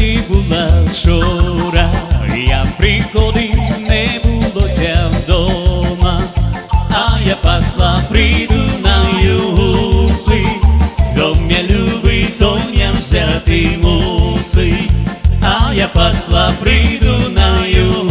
і була вчора, я приходив, не було тя вдома, а я пасла прийду на юси, Дом'я любить, тоня взяти муси, а я пасла прийду на юси.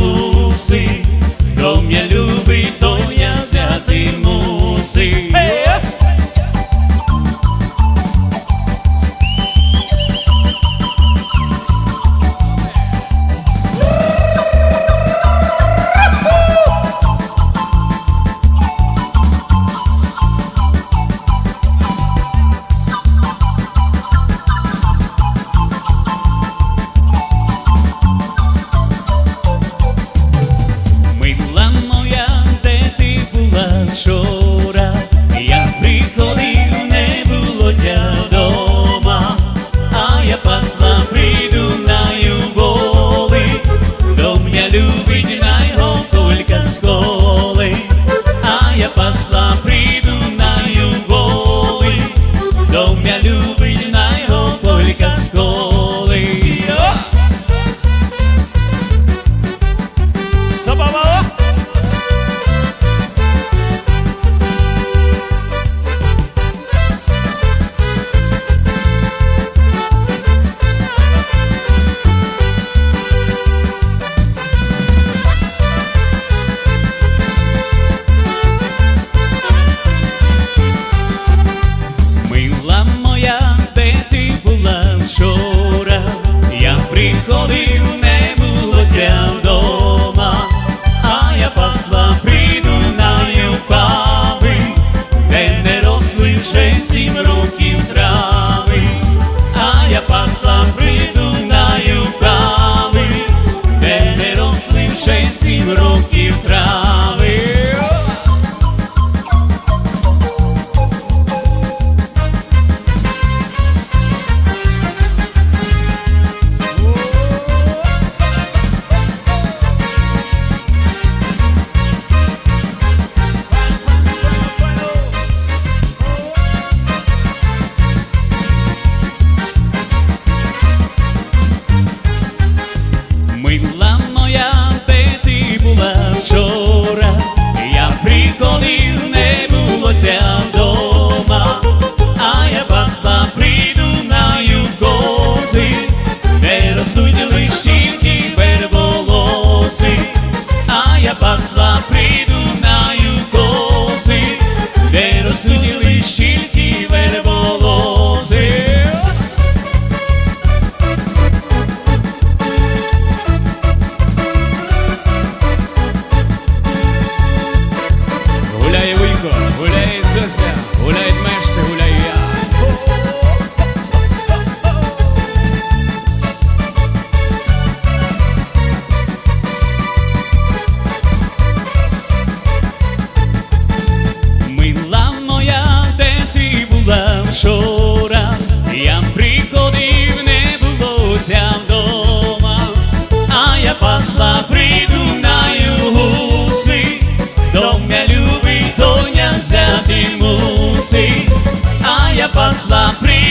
я посла при